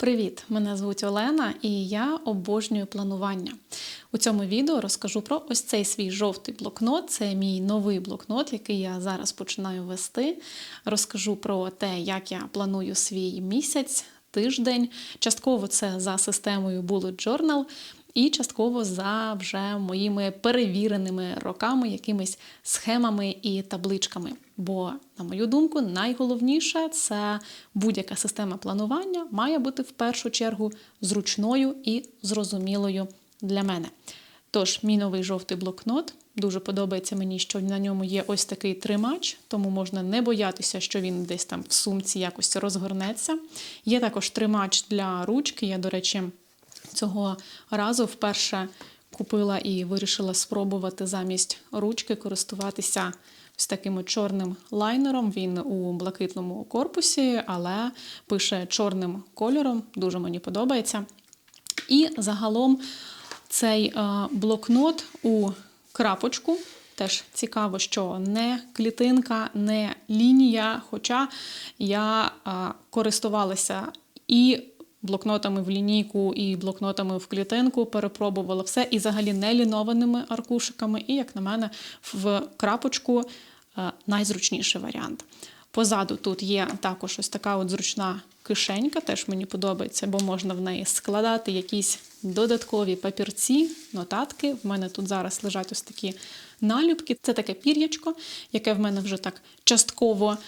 Привіт! Мене звуть Олена і я обожнюю планування. У цьому відео розкажу про ось цей свій жовтий блокнот. Це мій новий блокнот, який я зараз починаю вести. Розкажу про те, як я планую свій місяць, тиждень. Частково це за системою Bullet Journal. І частково за вже моїми перевіреними роками, якимись схемами і табличками. Бо, на мою думку, найголовніше це будь-яка система планування має бути в першу чергу зручною і зрозумілою для мене. Тож, мій новий жовтий блокнот дуже подобається мені, що на ньому є ось такий тримач, тому можна не боятися, що він десь там в сумці якось розгорнеться. Є також тримач для ручки. Я, до речі, цього разу вперше купила і вирішила спробувати замість ручки користуватися ось таким чорним лайнером. Він у блакитному корпусі, але пише чорним кольором. Дуже мені подобається. І загалом цей е, блокнот у крапочку. Теж цікаво, що не клітинка, не лінія. Хоча я е, користувалася і блокнотами в лінійку, і блокнотами в клітинку, перепробувала все, і взагалі не лінованими аркушиками. І, як на мене, в крапочку е, найзручніший варіант. Позаду тут є також ось така от зручна кишенька, теж мені подобається, бо можна в неї складати якісь додаткові папірці, нотатки. В мене тут зараз лежать ось такі налюбки. Це таке пір'ячко, яке в мене вже так частково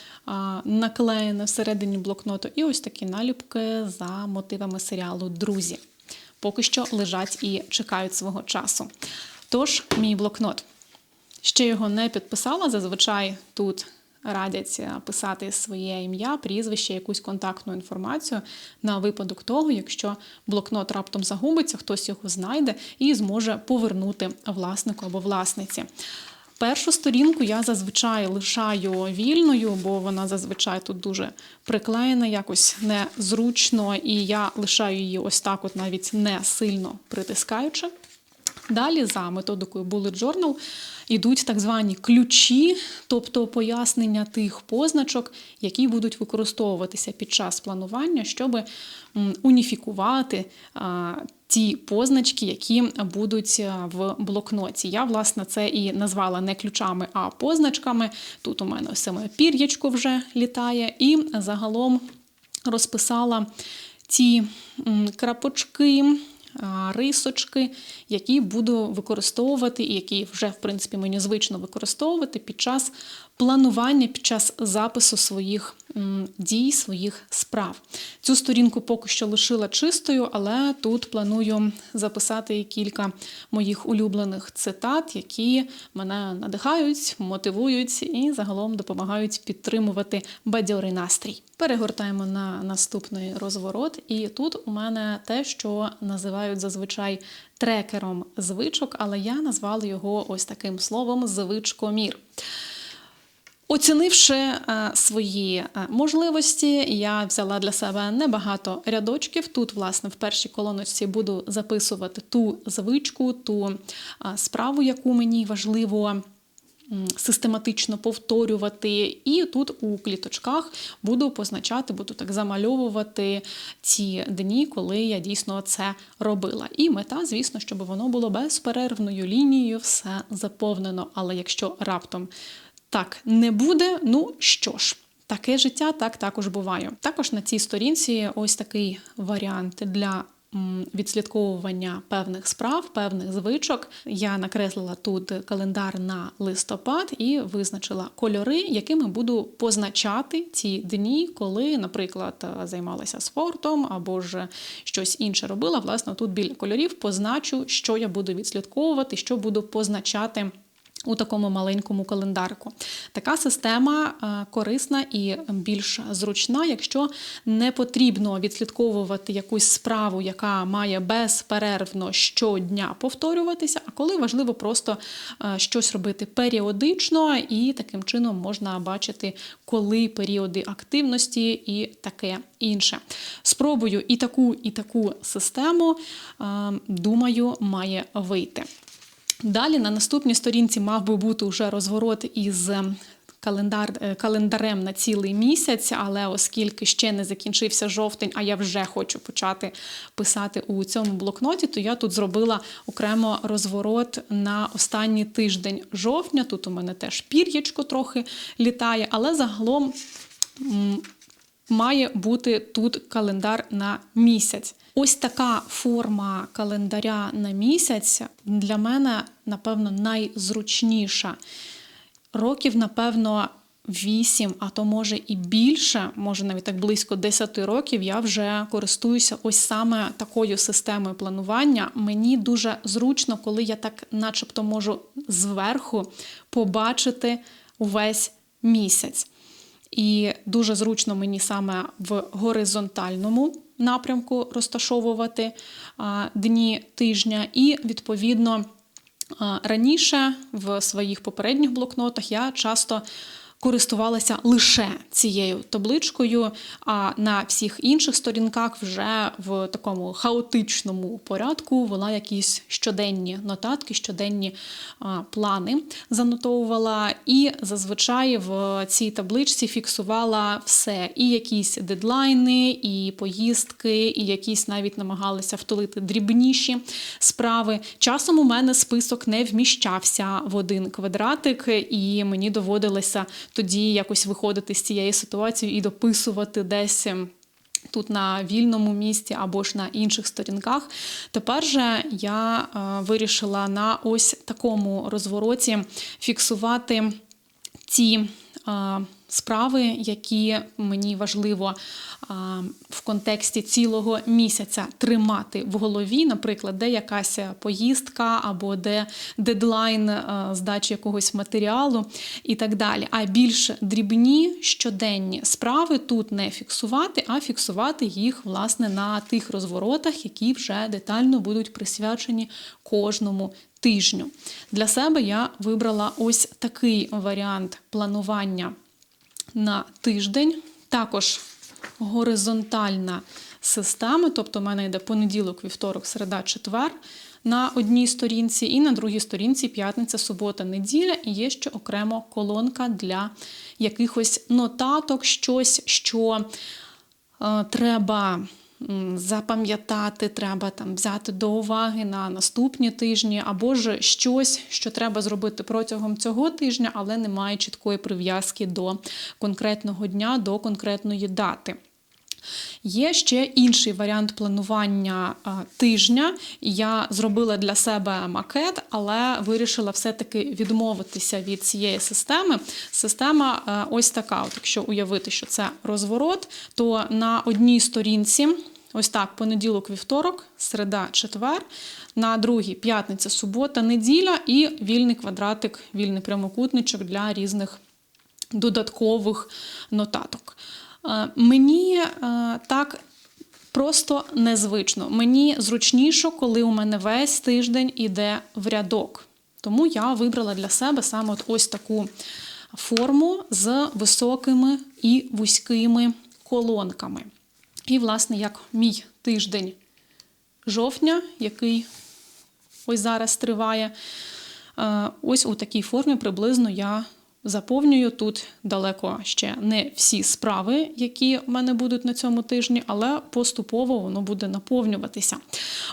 наклеєне всередині блокноту. І ось такі налюбки за мотивами серіалу Друзі. Поки що лежать і чекають свого часу. Тож, мій блокнот. Ще його не підписала. Зазвичай тут радять писати своє ім'я, прізвище, якусь контактну інформацію на випадок того, якщо блокнот раптом загубиться, хтось його знайде і зможе повернути власнику або власниці. Першу сторінку я зазвичай лишаю вільною, бо вона зазвичай тут дуже приклеєна, якось незручно, і я лишаю її ось так, от навіть не сильно притискаючи. Далі, за методикою Bullet Journal, йдуть так звані ключі, тобто пояснення тих позначок, які будуть використовуватися під час планування, щоб уніфікувати ті позначки, які будуть в блокноті. Я, власне, це і назвала не ключами, а позначками. Тут у мене ось саме пір'ячко вже літає, і загалом розписала ті крапочки рисочки, які буду використовувати, і які вже, в принципі, мені звично використовувати під час планування, під час запису своїх дій, своїх справ. Цю сторінку поки що лишила чистою, але тут планую записати кілька моїх улюблених цитат, які мене надихають, мотивують і загалом допомагають підтримувати бадьорий настрій. Перегортаємо на наступний розворот, і тут у мене те, що називають зазвичай трекером звичок, але я назвала його ось таким словом звичкомір. Оцінивши е, свої е, можливості, я взяла для себе небагато рядочків. Тут, власне, в першій колоночці буду записувати ту звичку, ту е, справу, яку мені важливо. Систематично повторювати, і тут у кліточках буду позначати, буду так замальовувати ті дні, коли я дійсно це робила. І мета, звісно, щоб воно було безперервною лінією, все заповнено. Але якщо раптом так не буде, ну що ж. Таке життя так також буває. Також на цій сторінці ось такий варіант для відслідковування певних справ, певних звичок. Я накреслила тут календар на листопад і визначила кольори, якими буду позначати ті дні, коли, наприклад, займалася спортом або ж щось інше робила. Власне, тут біля кольорів позначу, що я буду відслідковувати, що буду позначати. У такому маленькому календарику. Така система е, корисна і більш зручна, якщо не потрібно відслідковувати якусь справу, яка має безперервно щодня повторюватися, а коли важливо просто е, щось робити періодично, і таким чином можна бачити, коли періоди активності і таке інше. Спробую і таку, і таку систему, е, думаю, має вийти. Далі на наступній сторінці мав би бути вже розворот із календар, е, календарем на цілий місяць, але оскільки ще не закінчився жовтень, а я вже хочу почати писати у цьому блокноті, то я тут зробила окремо розворот на останній тиждень жовтня. Тут у мене теж пір'ячко трохи літає, але загалом. Має бути тут календар на місяць. Ось така форма календаря на місяць для мене, напевно, найзручніша. Років, напевно, 8, а то може і більше, може навіть так близько 10 років, я вже користуюся ось саме такою системою планування. Мені дуже зручно, коли я так, начебто, можу зверху побачити увесь місяць. І дуже зручно мені саме в горизонтальному напрямку розташовувати дні тижня, і відповідно раніше в своїх попередніх блокнотах я часто користувалася лише цією табличкою, а на всіх інших сторінках вже в такому хаотичному порядку вела якісь щоденні нотатки, щоденні плани занотовувала, і зазвичай в цій табличці фіксувала все: і якісь дедлайни, і поїздки, і якісь навіть намагалися втулити дрібніші справи. Часом у мене список не вміщався в один квадратик, і мені доводилося тоді якось виходити з цієї ситуації і дописувати десь. ем, Тут на вільному місці або ж на інших сторінках. Тепер же я е, вирішила на ось такому розвороті фіксувати ті е, справи, які мені важливо в контексті цілого місяця тримати в голові, наприклад, де якась поїздка або де дедлайн здачі якогось матеріалу і так далі. А більш дрібні щоденні справи тут не фіксувати, а фіксувати їх власне на тих розворотах, які вже детально будуть присвячені кожному тижню. Для себе я вибрала ось такий варіант планування на тиждень. Також горизонтальна система, тобто в мене йде понеділок, вівторок, середа, четвер на одній сторінці, і на другій сторінці п'ятниця, субота, неділя, і є ще окремо колонка для якихось нотаток, щось, що е, треба запам'ятати, треба там взяти до уваги на наступні тижні, або ж щось, що треба зробити протягом цього тижня, але немає чіткої прив'язки до конкретного дня, до конкретної дати. Є ще інший варіант планування тижня. Я зробила для себе макет, але вирішила все-таки відмовитися від цієї системи. Система ось така: От якщо уявити, що це розворот, то на одній сторінці. Ось так, понеділок, вівторок, середа, четвер, на другій п'ятниця, субота, неділя і вільний квадратик, вільний прямокутничок для різних додаткових нотаток. Е, Мені е, так просто незвично. Мені зручніше, коли у мене весь тиждень іде в рядок. Тому я вибрала для себе саме от ось таку форму з високими і вузькими колонками. І, власне, як мій тиждень жовтня, який ось зараз триває, е, ось у такій формі приблизно я заповнюю тут далеко ще не всі справи, які в мене будуть на цьому тижні, але поступово воно буде наповнюватися.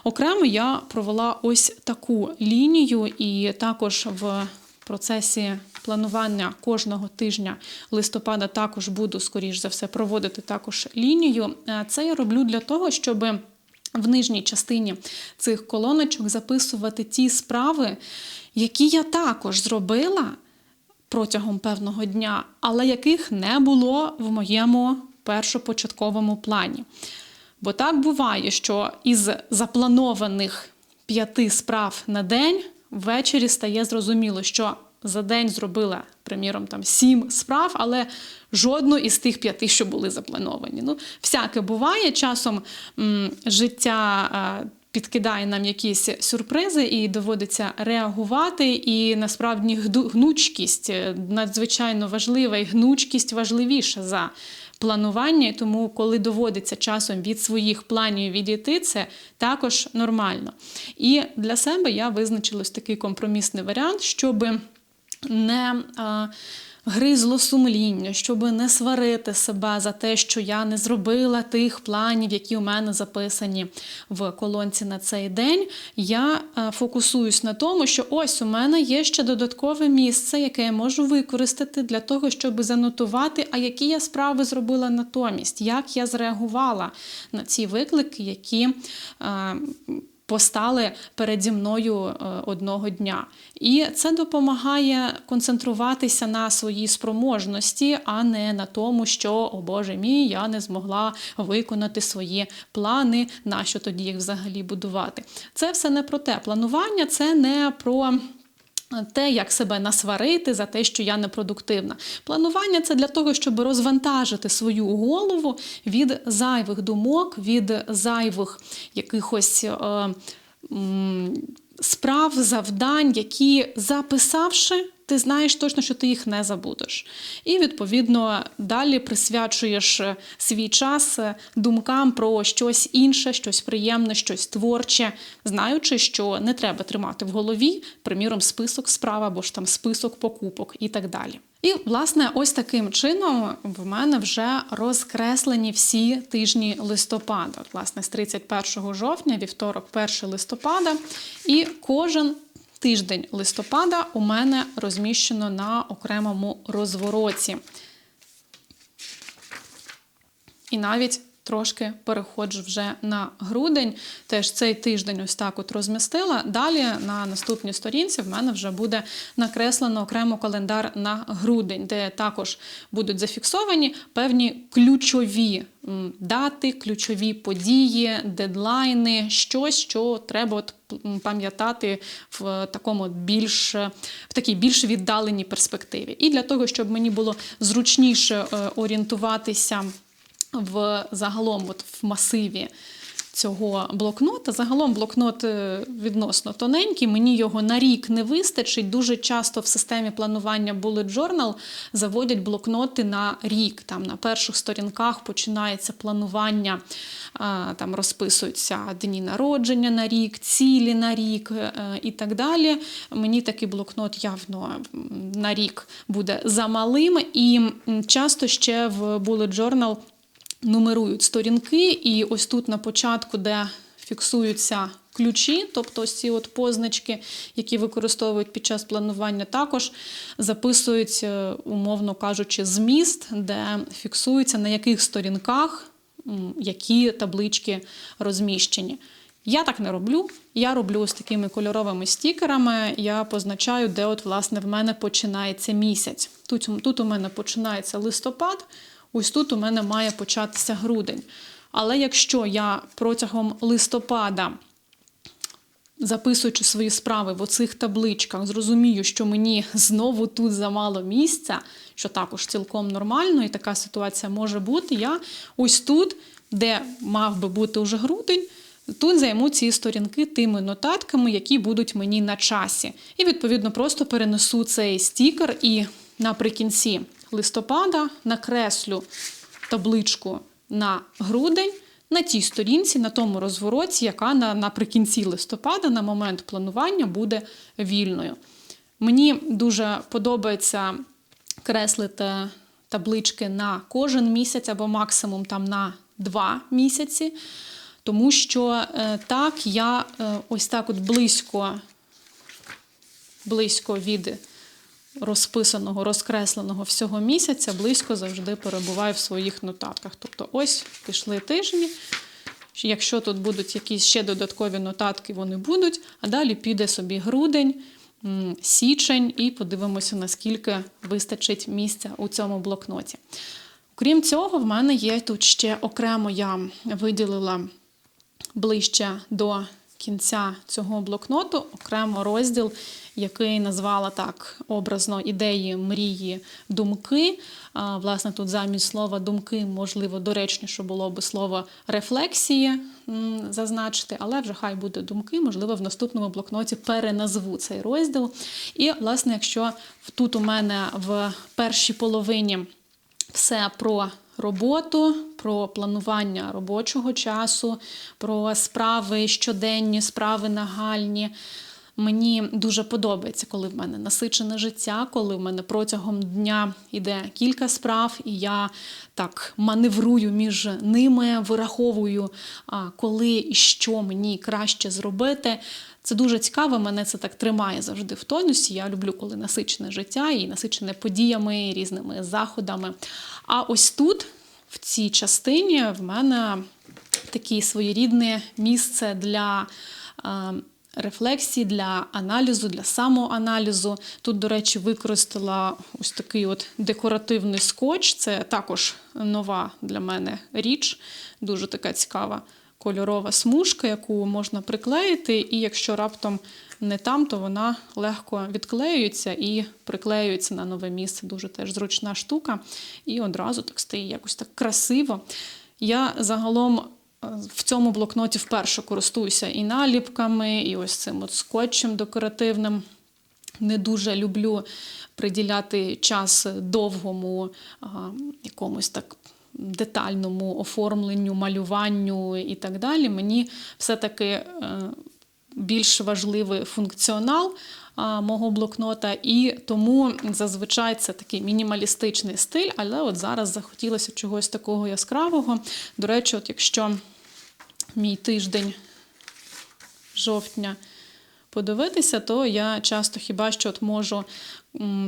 Окремо я провела ось таку лінію, і також в процесі планування кожного тижня листопада також буду, скоріш за все, проводити також лінію. Е, Це я роблю для того, щоб в нижній частині цих колоночок записувати ті справи, які я також зробила протягом певного дня, але яких не було в моєму першопочатковому плані. Бо так буває, що із запланованих п'яти справ на день ввечері стає зрозуміло, що за день зробила, приміром, там сім справ, але жодну із тих п'яти, що були заплановані. Ну, всяке буває. Часом м, життя. е, Підкидає нам якісь сюрпризи і доводиться реагувати. І насправді гнучкість е, надзвичайно важлива, і гнучкість важливіша за планування. Тому, коли доводиться часом від своїх планів відійти, це також нормально. І для себе я визначилась такий компромісний варіант, щоб не гризло сумління, щоб не сварити себе за те, що я не зробила тих планів, які у мене записані в колонці на цей день, я е, фокусуюсь на тому, що ось у мене є ще додаткове місце, яке я можу використати для того, щоб занотувати, а які я справи зробила натомість, як я зреагувала на ці виклики, які. Постали переді мною е, одного дня. І це допомагає концентруватися на своїй спроможності, а не на тому, що, о Боже мій, я не змогла виконати свої плани, на що тоді їх взагалі будувати. Це все не про те. Планування це не про. Те, як себе насварити за те, що я непродуктивна. Планування це для того, щоб розвантажити свою голову від зайвих думок, від зайвих якихось е, справ, завдань, які записавши. Ти знаєш точно, що ти їх не забудеш. І, відповідно, далі присвячуєш е, свій час е, думкам про щось інше, щось приємне, щось творче, знаючи, що не треба тримати в голові, приміром, список справ або ж там список покупок і так далі. І, власне, ось таким чином в мене вже розкреслені всі тижні листопада. Власне, з 31 жовтня, вівторок, 1 листопада, і кожен тиждень листопада у мене розміщено на окремому розвороті. І навіть трошки переходжу вже на грудень. Теж цей тиждень ось так от розмістила. Далі на наступній сторінці в мене вже буде накреслено окремо календар на грудень, де також будуть зафіксовані певні ключові дати, ключові події, дедлайни, щось, що треба от пам'ятати в такому більш в такій більш віддаленій перспективі. І для того, щоб мені було зручніше е, орієнтуватися в загалом от в масиві цього блокнота. Загалом блокнот е, відносно тоненький, мені його на рік не вистачить. Дуже часто в системі планування Bullet Journal заводять блокноти на рік. Там На перших сторінках починається планування, там розписуються дні народження на рік, цілі на рік е, і так далі. Мені такий блокнот явно на рік буде замалим. І часто ще в Bullet Journal нумерують сторінки, і ось тут на початку, де фіксуються ключі, тобто ось ці от позначки, які використовують під час планування, також записують, е, умовно кажучи, зміст, де фіксується на яких сторінках які таблички розміщені. Я так не роблю. Я роблю ось такими кольоровими стікерами. Я позначаю, де от, власне, в мене починається місяць. Тут, Тут у мене починається листопад. Ось тут у мене має початися грудень. Але якщо я протягом листопада, записуючи свої справи в оцих табличках, зрозумію, що мені знову тут замало місця, що також цілком нормально, і така ситуація може бути, я ось тут, де мав би бути уже грудень, Тут займу ці сторінки тими нотатками, які будуть мені на часі. І, відповідно, просто перенесу цей стікер і наприкінці листопада накреслю табличку на грудень на тій сторінці, на тому розвороті, яка на, наприкінці листопада, на момент планування, буде вільною. Мені дуже подобається креслити таблички на кожен місяць або максимум там на два місяці. Тому що е, так я е, ось так от близько, близько від розписаного, розкресленого всього місяця близько завжди перебуваю в своїх нотатках. Тобто, ось пішли тижні. Якщо тут будуть якісь ще додаткові нотатки, вони будуть, а далі піде собі грудень, січень, і подивимося, наскільки вистачить місця у цьому блокноті. Крім цього, в мене є тут ще окремо я виділила ближче до кінця цього блокноту окремо розділ, який назвала так образно ідеї, мрії, думки. Власне, тут замість слова думки, можливо, доречніше було би слово рефлексії зазначити, але вже хай буде думки, можливо, в наступному блокноті переназву цей розділ. І, власне, якщо тут у мене в першій половині все про роботу, про планування робочого часу, про справи щоденні, справи нагальні. Мені дуже подобається, коли в мене насичене життя, коли в мене протягом дня йде кілька справ, і я так маневрую між ними, вираховую, коли і що мені краще зробити. Це дуже цікаво, мене це так тримає завжди в тонусі. Я люблю, коли насичене життя і насичене подіями, різними заходами. А ось тут, в цій частині, в мене таке своєрідне місце для. е, Рефлексії для аналізу, для самоаналізу. Тут, до речі, використала ось такий от декоративний скотч. Це також нова для мене річ, дуже така цікава кольорова смужка, яку можна приклеїти, і якщо раптом не там, то вона легко відклеюється і приклеюється на нове місце. Дуже теж зручна штука. І одразу так стає якось так красиво. Я загалом е, в цьому блокноті вперше користуюся і наліпками, і ось цим от скотчем декоративним. Не дуже люблю приділяти час довгому а, якомусь так детальному оформленню, малюванню і так далі. Мені все-таки е, більш важливий функціонал мого блокнота, і тому зазвичай це такий мінімалістичний стиль, але от зараз захотілося чогось такого яскравого. До речі, от якщо мій тиждень жовтня подивитися, то я часто хіба що от можу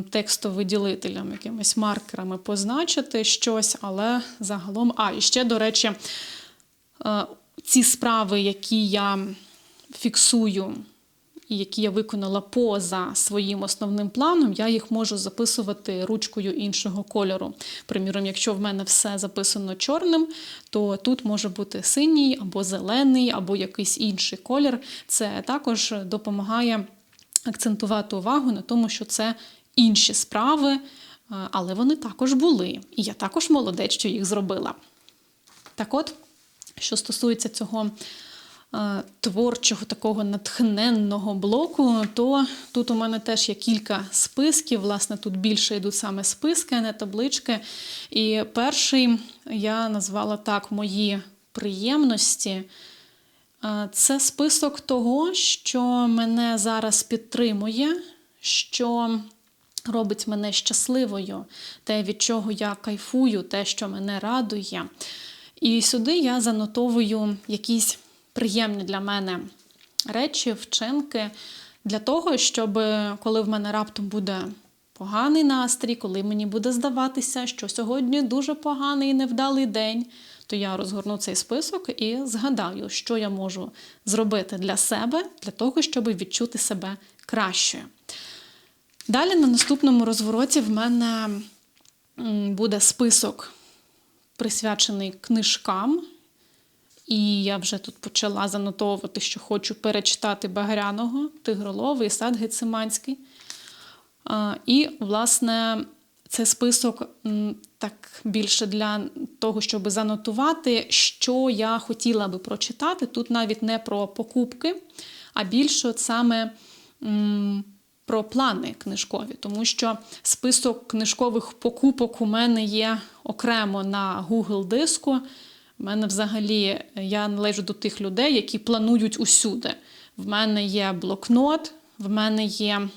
текстовиділителям, якимись маркерами позначити щось, але загалом. А, і ще, до речі, е, ці справи, які я фіксую. І які я виконала поза своїм основним планом, я їх можу записувати ручкою іншого кольору. Приміром, якщо в мене все записано чорним, то тут може бути синій або зелений, або якийсь інший колір. Це також допомагає акцентувати увагу на тому, що це інші справи, е, але вони також були. І я також молодець, що їх зробила. Так от, що стосується цього творчого такого натхненного блоку, то тут у мене теж є кілька списків. Власне, тут більше йдуть саме списки, а не таблички. І перший я назвала так мої приємності. Е, Це список того, що мене зараз підтримує, що робить мене щасливою, те, від чого я кайфую, те, що мене радує. І сюди я занотовую якісь приємні для мене речі, вчинки для того, щоб коли в мене раптом буде поганий настрій, коли мені буде здаватися, що сьогодні дуже поганий і невдалий день, то я розгорну цей список і згадаю, що я можу зробити для себе, для того, щоб відчути себе кращою. Далі на наступному розвороті в мене буде список, присвячений книжкам. І я вже тут почала занотовувати, що хочу перечитати Багряного, Тигроловий, Сад Гециманський. І, власне, це список так більше для того, щоб занотувати, що я хотіла би прочитати. Тут навіть не про покупки, а більше от саме про плани книжкові, тому що список книжкових покупок у мене є окремо на Google диску. У мене взагалі я належу до тих людей, які планують усюди. В мене є блокнот, в мене є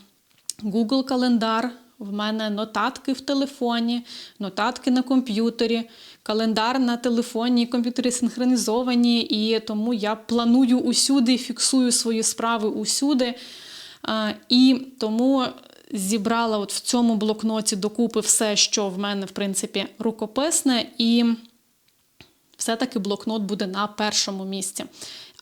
Google календар, в мене нотатки в телефоні, нотатки на комп'ютері, календар на телефоні, і комп'ютері синхронізовані, і тому я планую усюди, фіксую свої справи усюди. І тому зібрала от в цьому блокноті докупи все, що в мене, в принципі, рукописне, і все-таки блокнот буде на першому місці.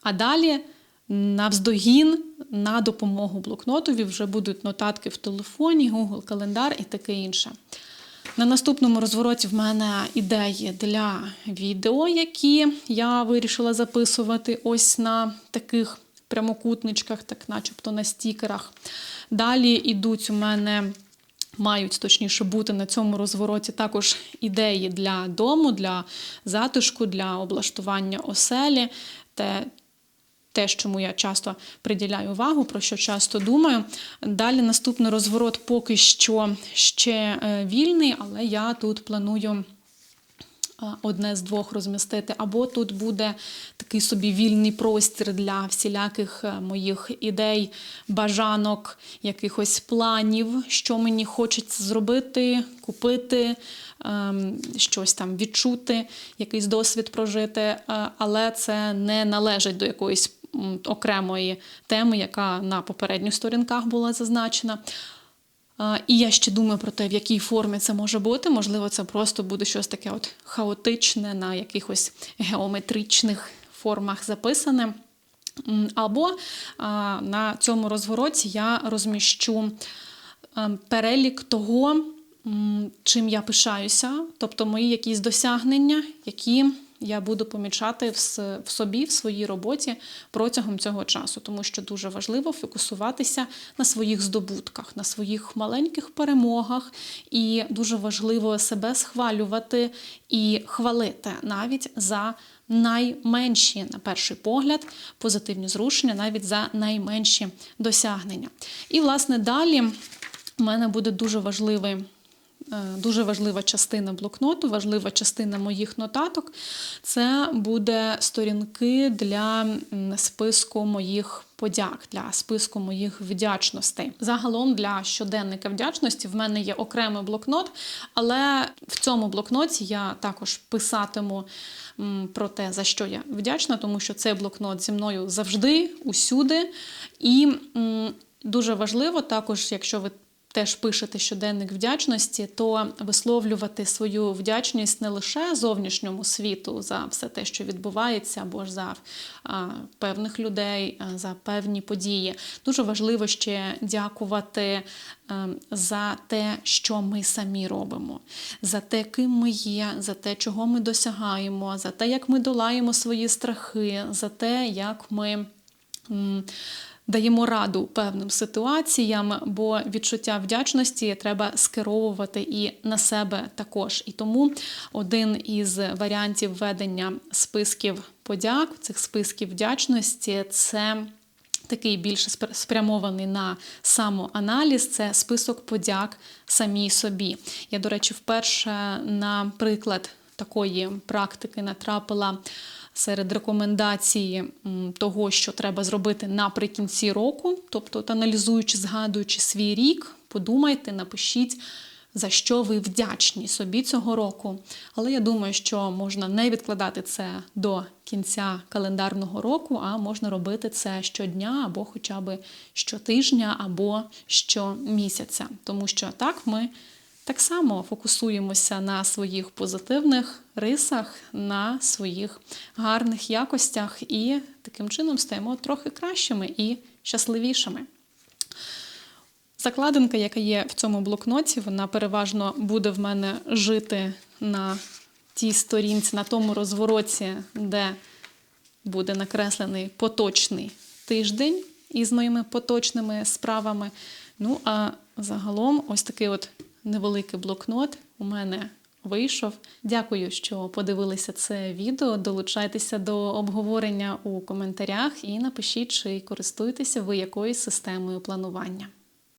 А далі навздогін на допомогу блокнотові вже будуть нотатки в телефоні, Google календар і таке інше. На наступному розвороті в мене ідеї для відео, які я вирішила записувати ось на таких прямокутничках, так начебто на стікерах. Далі йдуть у мене. Мають точніше бути на цьому розвороті також ідеї для дому, для затишку, для облаштування оселі, те, те, чому я часто приділяю увагу, про що часто думаю. Далі наступний розворот поки що ще е, вільний, але я тут планую одне з двох розмістити, або тут буде такий собі вільний простір для всіляких е, моїх ідей, бажанок, якихось планів, що мені хочеться зробити, купити, ем, щось там відчути, якийсь досвід прожити, е, але це не належить до якоїсь окремої теми, яка на попередніх сторінках була зазначена. І я ще думаю про те, в якій формі це може бути. Можливо, це просто буде щось таке от хаотичне на якихось геометричних формах записане. Або на цьому розвороті я розміщу перелік того, чим я пишаюся, тобто мої якісь досягнення, які я буду помічати в собі, в своїй роботі протягом цього часу, тому що дуже важливо фокусуватися на своїх здобутках, на своїх маленьких перемогах, і дуже важливо себе схвалювати і хвалити навіть за найменші, на перший погляд, позитивні зрушення, навіть за найменші досягнення. І, власне, далі у мене буде дуже важливий. Е, Дуже важлива частина блокноту, важлива частина моїх нотаток. Це буде сторінки для списку моїх подяк, для списку моїх вдячностей. Загалом для щоденника вдячності в мене є окремий блокнот, але в цьому блокноті я також писатиму про те, за що я вдячна, тому що цей блокнот зі мною завжди, усюди. І дуже важливо також, якщо ви теж пишете щоденник вдячності, то висловлювати свою вдячність не лише зовнішньому світу за все те, що відбувається, або ж за а, певних людей, а, за певні події. Дуже важливо ще дякувати е, за те, що ми самі робимо, за те, ким ми є, за те, чого ми досягаємо, за те, як ми долаємо свої страхи, за те, як ми. м, Даємо раду певним ситуаціям, бо відчуття вдячності треба скеровувати і на себе також. І тому один із варіантів ведення списків подяк, цих списків вдячності це такий більше спр- спрямований на самоаналіз, це список подяк самій собі. Я, до речі, вперше на приклад такої практики натрапила серед рекомендацій того, що треба зробити наприкінці року, тобто, аналізуючи, згадуючи свій рік, подумайте, напишіть. За що ви вдячні собі цього року. Але я думаю, що можна не відкладати це до кінця календарного року, а можна робити це щодня або хоча б щотижня, або щомісяця. Тому що так ми так само фокусуємося на своїх позитивних рисах, на своїх гарних якостях і таким чином стаємо трохи кращими і щасливішими. Закладинка, яка є в цьому блокноті, вона переважно буде в мене жити на тій сторінці, на тому розвороті, де буде накреслений поточний тиждень із моїми поточними справами. Ну, а загалом, ось такий от невеликий блокнот у мене вийшов. Дякую, що подивилися це відео. Долучайтеся до обговорення у коментарях і напишіть, чи користуєтеся ви якоюсь системою планування.